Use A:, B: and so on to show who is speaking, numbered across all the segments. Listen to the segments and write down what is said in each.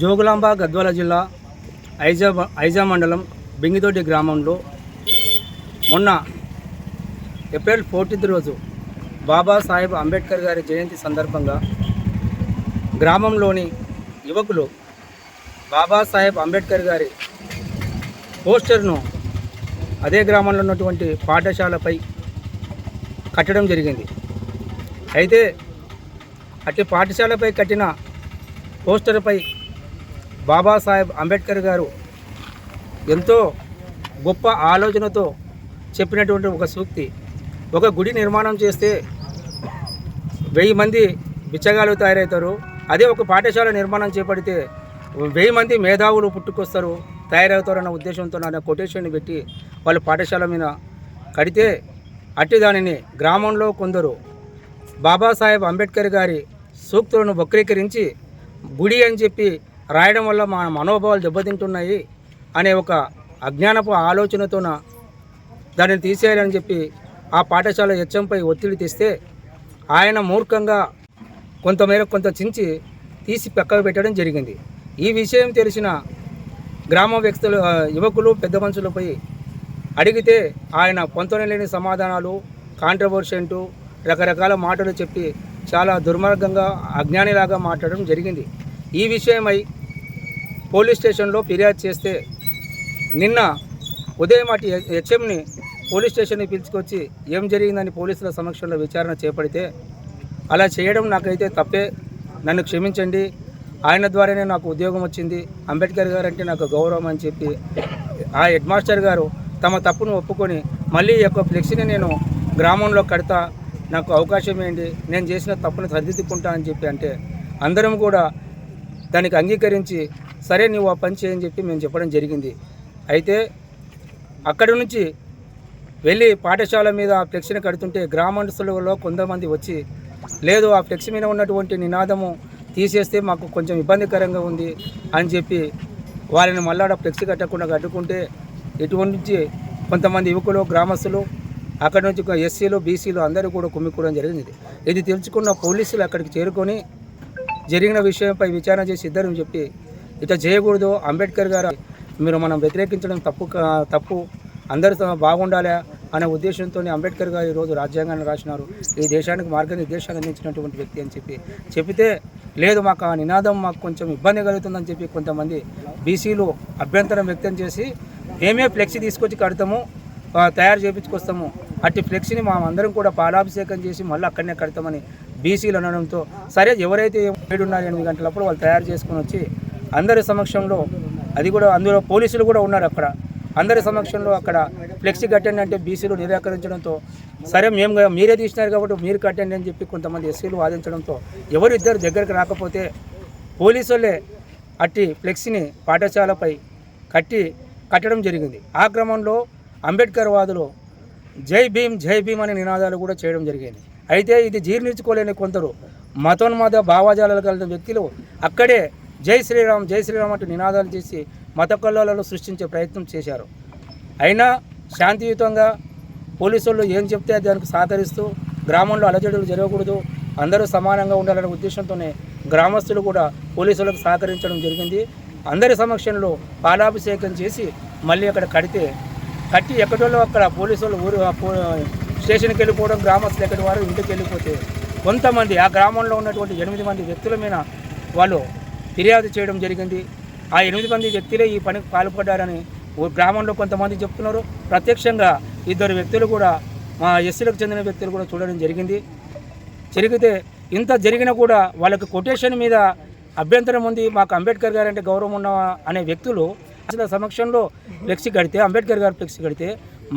A: జోగులాంబ గద్వాల జిల్లా ఐజా ఐజా మండలం బింగితోటి గ్రామంలో మొన్న ఏప్రిల్ ఫోర్టీన్త్ రోజు బాబాసాహెబ్ అంబేద్కర్ గారి జయంతి సందర్భంగా గ్రామంలోని యువకులు బాబాసాహెబ్ అంబేద్కర్ గారి పోస్టర్ను అదే గ్రామంలో ఉన్నటువంటి పాఠశాలపై కట్టడం జరిగింది. అయితే అట్టి పాఠశాలపై కట్టిన పోస్టర్పై బాబాసాహెబ్ అంబేద్కర్ గారు ఎంతో గొప్ప ఆలోచనతో చెప్పినటువంటి ఒక సూక్తి. ఒక గుడి నిర్మాణం చేస్తే వెయ్యి మంది బిచ్చగాలు తయారవుతారు. అదే ఒక పాఠశాల నిర్మాణం చేపడితే వెయ్యి మంది మేధావులు పుట్టుకొస్తారు తయారవుతారన్న ఉద్దేశంతో నా కొటేషన్ పెట్టి వాళ్ళు పాఠశాల మీద కడితే అట్టి దానిని గ్రామంలో కొందరు బాబాసాహెబ్ అంబేద్కర్ గారి సూక్తులను వక్రీకరించి గుడి అని చెప్పి రాయడం వల్ల మా మనోభావాలు దెబ్బతింటున్నాయి అనే ఒక అజ్ఞానపు ఆలోచనతోన దానిని తీసేయాలని చెప్పి ఆ పాఠశాల హెచ్చంపై ఒత్తిడి తెస్తే ఆయన మూర్ఖంగా కొంతమేర కొంత చించి తీసి పక్కకు పెట్టడం జరిగింది. ఈ విషయం తెలిసిన గ్రామ వ్యక్తులు యువకులు పెద్ద మనుషులపై అడిగితే ఆయన పొంతనలేని సమాధానాలు కాంట్రవర్షంటు రకరకాల మాటలు చెప్పి చాలా దుర్మార్గంగా అజ్ఞానిలాగా మాట్లాడడం జరిగింది. ఈ విషయమై పోలీస్ స్టేషన్లో ఫిర్యాదు చేస్తే నిన్న ఉదయం అటు హెచ్ఎంని పోలీస్ స్టేషన్కి పిలుచుకొచ్చి ఏం జరిగిందని పోలీసుల సమక్షంలో విచారణ చేపడితే అలా చేయడం నాకైతే తప్పే. నన్ను క్షమించండి. ఆయన ద్వారానే నాకు ఉద్యోగం వచ్చింది. అంబేద్కర్ గారు అంటే నాకు గౌరవం అని చెప్పి ఆ హెడ్ మాస్టర్ గారు తమ తప్పును ఒప్పుకొని మళ్ళీ యొక్క ఫ్లెక్సీని నేను గ్రామంలో కడతా. నాకు అవకాశం ఏంటి? నేను చేసిన తప్పును సరిదిద్దుకుంటా అని చెప్పి అంటే అందరం కూడా దానికి అంగీకరించి సరే నువ్వు ఆ పని చేయని చెప్పి మేము చెప్పడం జరిగింది. అయితే అక్కడి నుంచి వెళ్ళి పాఠశాల మీద ఆ ఫ్లెక్సీని కడుతుంటే గ్రామస్తులలో కొంతమంది వచ్చి లేదు ఆ ఫ్లెక్సీ మీద ఉన్నటువంటి నినాదము తీసేస్తే మాకు కొంచెం ఇబ్బందికరంగా ఉంది అని చెప్పి వాళ్ళని మళ్ళాడ ఫ్లెక్సీ కట్టకుండా కట్టుకుంటే ఇటువంటి కొంతమంది యువకులు గ్రామస్తులు అక్కడి నుంచి ఎస్సీలు బీసీలు అందరూ కూడా కుమ్మికోవడం జరిగింది. ఇది తెలుసుకున్న పోలీసులు అక్కడికి చేరుకొని జరిగిన విషయంపై విచారణ చేసి ఇద్దరు చెప్పి ఇట్లా చేయకూడదు. అంబేద్కర్ గారు మీరు మనం వ్యతిరేకించడం తప్పు తప్పు. అందరూ బాగుండాలి అనే ఉద్దేశంతో అంబేద్కర్ గారు ఈరోజు రాజ్యాంగాన్ని రాసినారు. ఈ దేశానికి మార్గనిర్దేశాలు అందించినటువంటి వ్యక్తి అని చెప్పి చెబితే లేదు మాకు ఆ నినాదం మాకు కొంచెం ఇబ్బంది కలుగుతుందని చెప్పి కొంతమంది బీసీలు అభ్యంతరం వ్యక్తం చేసి మేమే ఫ్లెక్సీ తీసుకొచ్చి కడతాము తయారు చేయించుకొస్తాము అట్టి ఫ్లెక్సీని మేమందరం అందరం కూడా పాలాభిషేకం చేసి మళ్ళీ అక్కడనే కడతామని బీసీలు అనడంతో సరే ఎవరైతే ఏడున్నర ఎనిమిది గంటలప్పుడు వాళ్ళు తయారు చేసుకుని వచ్చి అందరి సమక్షంలో అది కూడా అందులో పోలీసులు కూడా ఉన్నారు అక్కడ. అందరి సమక్షంలో అక్కడ ఫ్లెక్సీ కట్టండి అంటే బీసీలు నిరాకరించడంతో సరే మేము మీరే తీసినారు కాబట్టి మీరు కట్టండి అని చెప్పి కొంతమంది ఎస్సీలు వాదించడంతో ఎవరు ఇద్దరు దగ్గరికి రాకపోతే పోలీసు వాళ్ళే అట్టి ఫ్లెక్సీని పాఠశాలపై కట్టి కట్టడం జరిగింది. ఆ క్రమంలో అంబేద్కర్ వాదులు జై భీమ్ జై భీమ్ అనే నినాదాలు కూడా చేయడం జరిగింది. అయితే ఇది జీర్ణించుకోలేని కొందరు మతోన్మత భావజాలాలు కలిగిన వ్యక్తులు అక్కడే జై శ్రీరామ్ జై శ్రీరామ్ అంటూ నినాదాలు చేసి మత కల్లోలలో సృష్టించే ప్రయత్నం చేశారు. అయినా శాంతియుతంగా పోలీసు వాళ్ళు ఏం చెప్తే దానికి సహకరిస్తూ గ్రామంలో అలజడులు జరగకూడదు అందరూ సమానంగా ఉండాలనే ఉద్దేశంతోనే గ్రామస్తులు కూడా పోలీసులకు సహకరించడం జరిగింది. అందరి సమక్షంలో పాలాభిషేకం చేసి మళ్ళీ అక్కడ కడితే కట్టి ఎక్కడోళ్ళు అక్కడ పోలీసు వాళ్ళు ఊరు పో- స్టేషన్కి వెళ్ళిపోవడం గ్రామస్తులు ఎక్కడి వారు ఇంటికి వెళ్ళిపోతే కొంతమంది ఆ గ్రామంలో ఉన్నటువంటి ఎనిమిది మంది వ్యక్తుల మీద వాళ్ళు ఫిర్యాదు చేయడం జరిగింది. ఆ ఎనిమిది మంది వ్యక్తులే ఈ పనికి పాల్పడ్డారని గ్రామంలో కొంతమంది చెప్తున్నారు. ప్రత్యక్షంగా ఇద్దరు వ్యక్తులు కూడా మా ఎస్సీలకు చెందిన వ్యక్తులు కూడా చూడడం జరిగింది. జరిగితే ఇంత జరిగినా కూడా వాళ్ళకి కొటేషన్ మీద అభ్యంతరం ఉంది. మాకు అంబేద్కర్ గారు అంటే గౌరవం ఉన్న అనే వ్యక్తులు అసలు సమక్షంలో ఫ్లెక్సీ కడితే అంబేద్కర్ గారు ఫ్లెక్సీ కడితే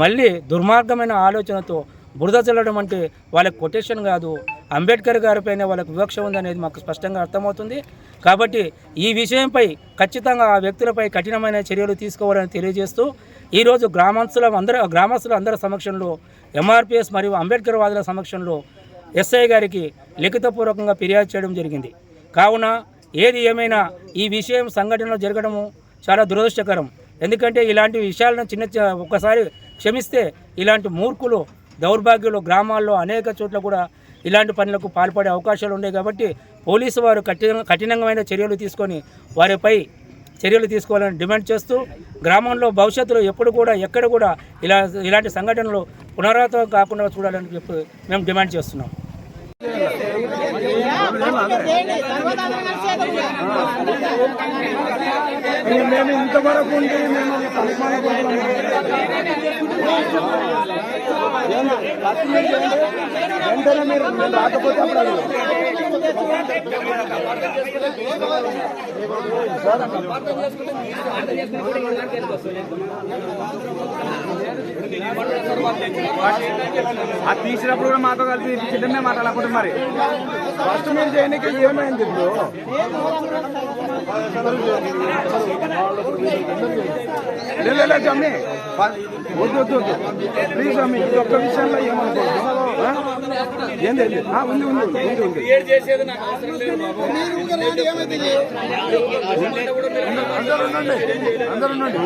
A: మళ్ళీ దుర్మార్గమైన ఆలోచనతో బురద చల్లడం అంటే వాళ్ళకి కొటేషన్ కాదు. అంబేద్కర్ గారిపైన వాళ్ళకి వివక్ష ఉందనేది మాకు స్పష్టంగా అర్థమవుతుంది. కాబట్టి ఈ విషయంపై ఖచ్చితంగా ఆ వ్యక్తులపై కఠినమైన చర్యలు తీసుకోవాలని తెలియజేస్తూ ఈరోజు గ్రామస్తుల అందరూ గ్రామస్తుల అందరి సమక్షంలో ఎంఆర్పిఎస్ మరియు అంబేద్కర్ వాదుల సమక్షంలో ఎస్ఐ గారికి లిఖితపూర్వకంగా ఫిర్యాదు చేయడం జరిగింది. కావున ఏది ఏమైనా ఈ విషయం సంఘటనలో జరగడము చాలా దురదృష్టకరం. ఎందుకంటే ఇలాంటి విషయాలను చిన్న చి- ఒక్కసారి క్షమిస్తే ఇలాంటి మూర్ఖులు దౌర్భాగ్యులు గ్రామాల్లో అనేక చోట్ల కూడా ఇలాంటి పనులకు పాల్పడే అవకాశాలు ఉన్నాయి కాబట్టి పోలీసు వారు కఠిన కఠినమైన చర్యలు తీసుకొని వారిపై చర్యలు తీసుకోవాలని డిమాండ్ చేస్తూ గ్రామంలో భవిష్యత్తులో ఎప్పుడు కూడా ఎక్కడ కూడా ఇలా ఇలాంటి సంఘటనలు పునరావృతం కాకుండా చూడాలని చెప్పి మేము డిమాండ్ చేస్తున్నాం.
B: మేము ఇంతవరకు ఉంటే మేము వెంటనే మీరు రాకపోతే అప్పుడు అది తీసినప్పుడు కూడా మాతో కలిసి చిన్నమే మాట్లాడకూడదు మరి. ఫస్ట్ మీరు చేయడానికి ఏమైంది ఇప్పుడు? లే, జమ్మి. వద్దు వద్దు వద్దు. ప్లీజ్ అమ్మి ఈ ఒక్క విషయంలో ఏమనుకోవద్దు ఏంది ఏంది? ఆ, ఉంది ఉంది ఉంది ఉంది ఉంది. అందరూ ఉండండి అందరూ ఉండండి.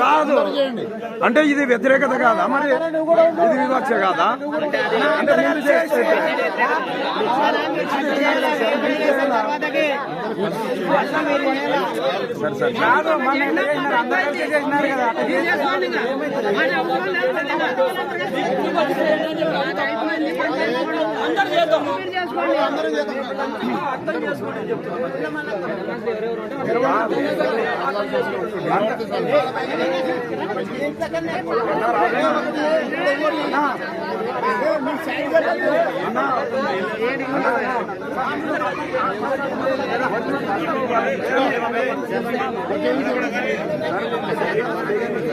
B: కాదు అంటే ఇది వ్యతిరేకత కాదా మరి? ఇది వివక్ష కాదా? అంటే మీరు చేస్తే సరే సరే. కాదు మన అందరూ కలిసి చేసినారు? కదా? ఎందుకు చెయ్యకపోతే వాళ్ళు చేస్తే తర్వాత నేను చేయకపోతే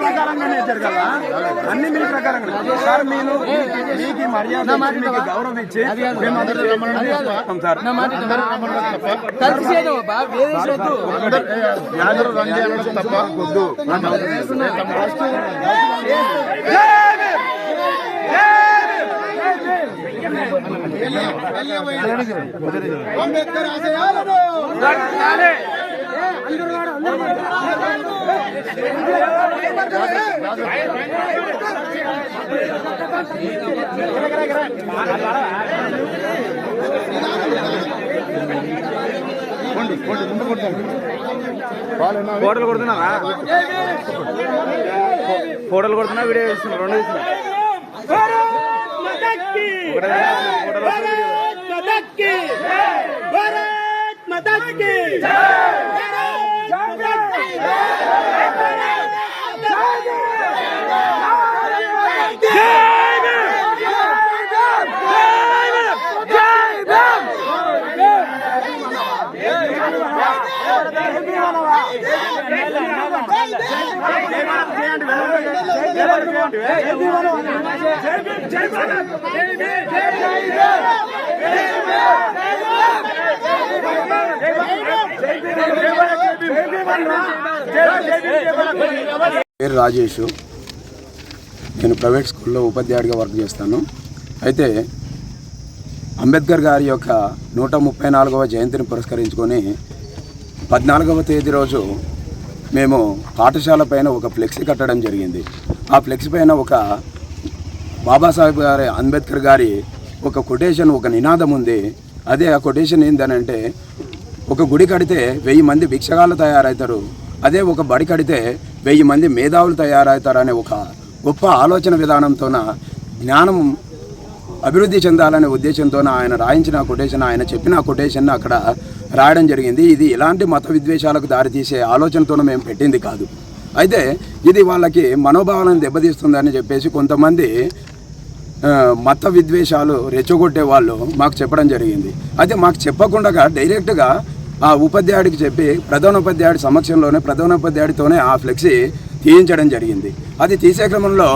B: ప్రకారంగానే జరగాల అన్ని మీ ప్రకారంగా సార్ మీరు మీకు మర్యాద మీకు గౌరవం ఇచ్చి మేము అందరూ రమ్మని సార్ అందరూ రండి అనడం తప్ప వద్దు అంబేద్కర్ ఆశయాలను ఫోటోలు కొడుతున్నావా ఫోటోలు కొడుతున్నా వీడియో చేస్తున్నా రెండు చేస్తున్నా
C: పేరు రాజేష్. నేను ప్రైవేట్ స్కూల్లో ఉపాధ్యాయుడిగా వర్క్ చేస్తాను. అయితే అంబేద్కర్ గారి యొక్క నూట ముప్పై నాలుగవ జయంతిని పురస్కరించుకొని పద్నాలుగవ తేదీ రోజు మేము పాఠశాల పైన ఒక ఫ్లెక్సీ కట్టడం జరిగింది. ఆ ఫ్లెక్సీ పైన ఒక బాబాసాహెబ్ గారి అంబేద్కర్ గారి ఒక కొటేషన్ ఒక నినాదం ఉంది. అదే ఆ కొటేషన్ ఏంటనంటే ఒక గుడి కడితే వెయ్యి మంది భిక్షగాలు తయారవుతారు అదే ఒక బడి కడితే వెయ్యి మంది మేధావులు తయారవుతారు అనే ఒక గొప్ప ఆలోచన విధానంతోన జ్ఞానం అభివృద్ధి చెందాలనే ఉద్దేశంతో ఆయన రాయించిన కొటేషన్ ఆయన చెప్పిన కొటేషన్ అక్కడ రాయడం జరిగింది. ఇది ఎలాంటి మత విద్వేషాలకు దారితీసే ఆలోచనతోనే మేము పెట్టింది కాదు. అయితే ఇది వాళ్ళకి మనోభావాలను దెబ్బతీస్తుందని చెప్పేసి కొంతమంది మత విద్వేషాలు రెచ్చగొట్టే వాళ్ళు మాకు చెప్పడం జరిగింది. అయితే మాకు చెప్పకుండా డైరెక్ట్గా
B: ఆ ఉపాధ్యాయుడికి చెప్పి ప్రధానోపాధ్యాయుడి సమక్షంలోనే ప్రధానోపాధ్యాయుడితోనే ఆ ఫ్లెక్సీ తీయించడం జరిగింది. అది తీసే క్రమంలో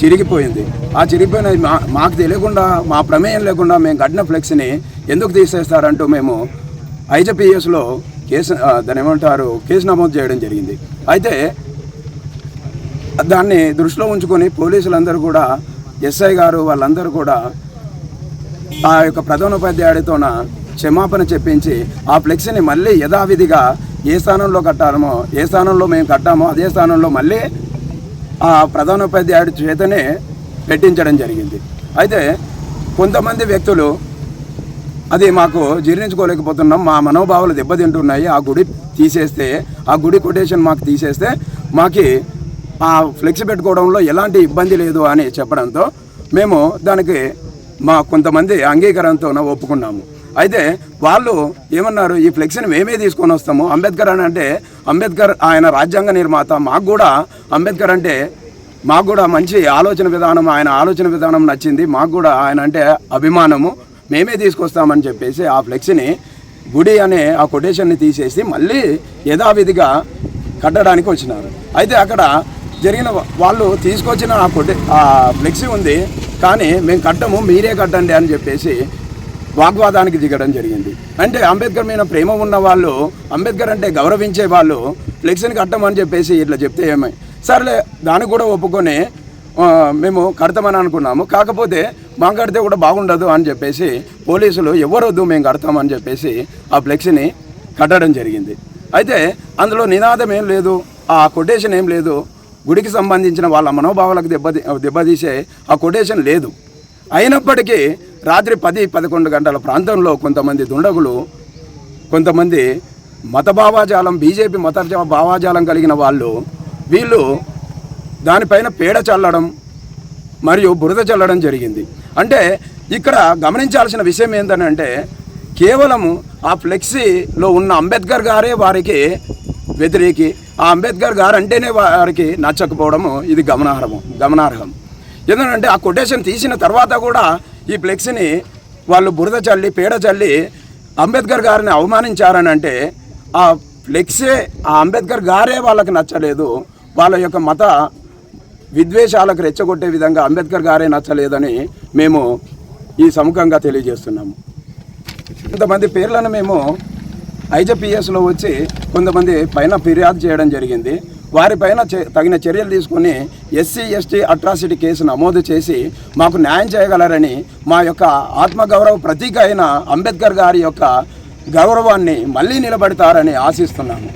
B: చిరిగిపోయింది. ఆ చిరిగిపోయిన మా మాకు తెలియకుండా మా ప్రమేయం లేకుండా మేము కట్టిన ఫ్లెక్సీని ఎందుకు తీసేస్తారంటూ మేము ఐజపిఎస్లో కేసు దాని ఏమంటారు కేసు నమోదు చేయడం జరిగింది. అయితే దాన్ని దృష్టిలో ఉంచుకొని పోలీసులందరూ కూడా ఎస్ఐ గారు వాళ్ళందరూ కూడా ఆ యొక్క ప్రధానోపాధ్యాయుడితోన క్షమాపణ చెప్పించి ఆ ఫ్లెక్సీని మళ్ళీ యథావిధిగా ఏ స్థానంలో కట్టామో ఏ స్థానంలో మేము కట్టామో అదే స్థానంలో మళ్ళీ ఆ ప్రధానోపాధ్యాయుడి చేతనే పెట్టించడం జరిగింది. అయితే కొంతమంది వ్యక్తులు అది మాకు జీర్ణించుకోలేకపోతున్నాం. మా మనోభావాలు దెబ్బతింటున్నాయి. ఆ గుడి తీసేస్తే ఆ గుడి కొటేషన్ మాకు తీసేస్తే మాకు ఆ ఫ్లెక్సీ పెట్టుకోవడంలో ఎలాంటి ఇబ్బంది లేదు అని చెప్పడంతో మేము దానికి మా కొంతమంది అంగీకారంతో ఒప్పుకున్నాము. అయితే వాళ్ళు ఏమన్నారు ఈ ఫ్లెక్సీని మేమే తీసుకొని వస్తాము. అంబేద్కర్ అని అంటే అంబేద్కర్ ఆయన రాజ్యాంగ నిర్మాత. మాకు కూడా అంబేద్కర్ అంటే మాకు కూడా మంచి ఆలోచన విధానం ఆయన ఆలోచన విధానం నచ్చింది. మాకు కూడా ఆయన అంటే అభిమానము. మేమే తీసుకొస్తామని చెప్పేసి ఆ ఫ్లెక్సీని గుడి అనే ఆ కొటేషన్ని తీసేసి మళ్ళీ యథావిధిగా కట్టడానికి వచ్చినారు. అయితే అక్కడ జరిగిన వాళ్ళు తీసుకొచ్చిన ఆ కొటే ఆ ఫ్లెక్సీ ఉంది కానీ మేము కట్టము మీరే కట్టండి అని చెప్పేసి వాగ్వాదానికి దిగడం జరిగింది. అంటే అంబేద్కర్ మీద ప్రేమ ఉన్న వాళ్ళు అంబేద్కర్ అంటే గౌరవించే వాళ్ళు ఫ్లెక్సీని కట్టమని చెప్పేసి ఇట్లా చెప్తే ఏమై సర్లే దానికి కూడా ఒప్పుకొని మేము కడతామని అనుకున్నాము. కాకపోతే మా కడితే కూడా బాగుండదు అని చెప్పేసి పోలీసులు ఎవరొద్దు మేము కడతామని చెప్పేసి ఆ ఫ్లెక్సీని కట్టడం జరిగింది. అయితే అందులో నినాదం ఏం లేదు ఆ కొటేషన్ ఏం లేదు. గుడికి సంబంధించిన వాళ్ళ మనోభావాలకు దెబ్బ దెబ్బతీసే ఆ కొటేషన్ లేదు. అయినప్పటికీ రాత్రి పది పదకొండు గంటల ప్రాంతంలో కొంతమంది దుండగులు కొంతమంది మత భావాజాలం బీజేపీ మత భావాజాలం కలిగిన వాళ్ళు వీళ్ళు దానిపైన పేడ చల్లడం మరియు బురద చల్లడం జరిగింది. అంటే ఇక్కడ గమనించాల్సిన విషయం ఏంటంటే కేవలము ఆ ఫ్లెక్సీలో ఉన్న అంబేద్కర్ గారే వారికి వ్యతిరేకి ఆ అంబేద్కర్ గారు అంటేనే వారికి నచ్చకపోవడము ఇది గమనార్హము గమనార్హం. ఎందుకంటే ఆ కొటేషన్ తీసిన తర్వాత కూడా ఈ ఫ్లెక్సీని వాళ్ళు బురద చల్లి పేడ చల్లి అంబేద్కర్ గారిని అవమానించారని అంటే ఆ ఫ్లెక్సే ఆ అంబేద్కర్ గారే వాళ్ళకి నచ్చలేదు వాళ్ళ యొక్క మత విద్వేషాలకు రెచ్చగొట్టే విధంగా అంబేద్కర్ గారే నచ్చలేదని మేము ఈ సముఖంగా తెలియజేస్తున్నాము. కొంతమంది పేర్లను మేము ఐజపిఎస్లో వచ్చి కొంతమంది పైన ఫిర్యాదు చేయడం జరిగింది. వారిపైన తగిన చర్యలు తీసుకొని ఎస్సీ ఎస్టీ అట్రాసిటీ కేసు నమోదు చేసి మాకు న్యాయం చేయగలరని మా యొక్క ఆత్మగౌరవ ప్రతీక అయిన అంబేద్కర్ గారి యొక్క గౌరవాన్ని మళ్ళీ నిలబడతారని ఆశిస్తున్నాము.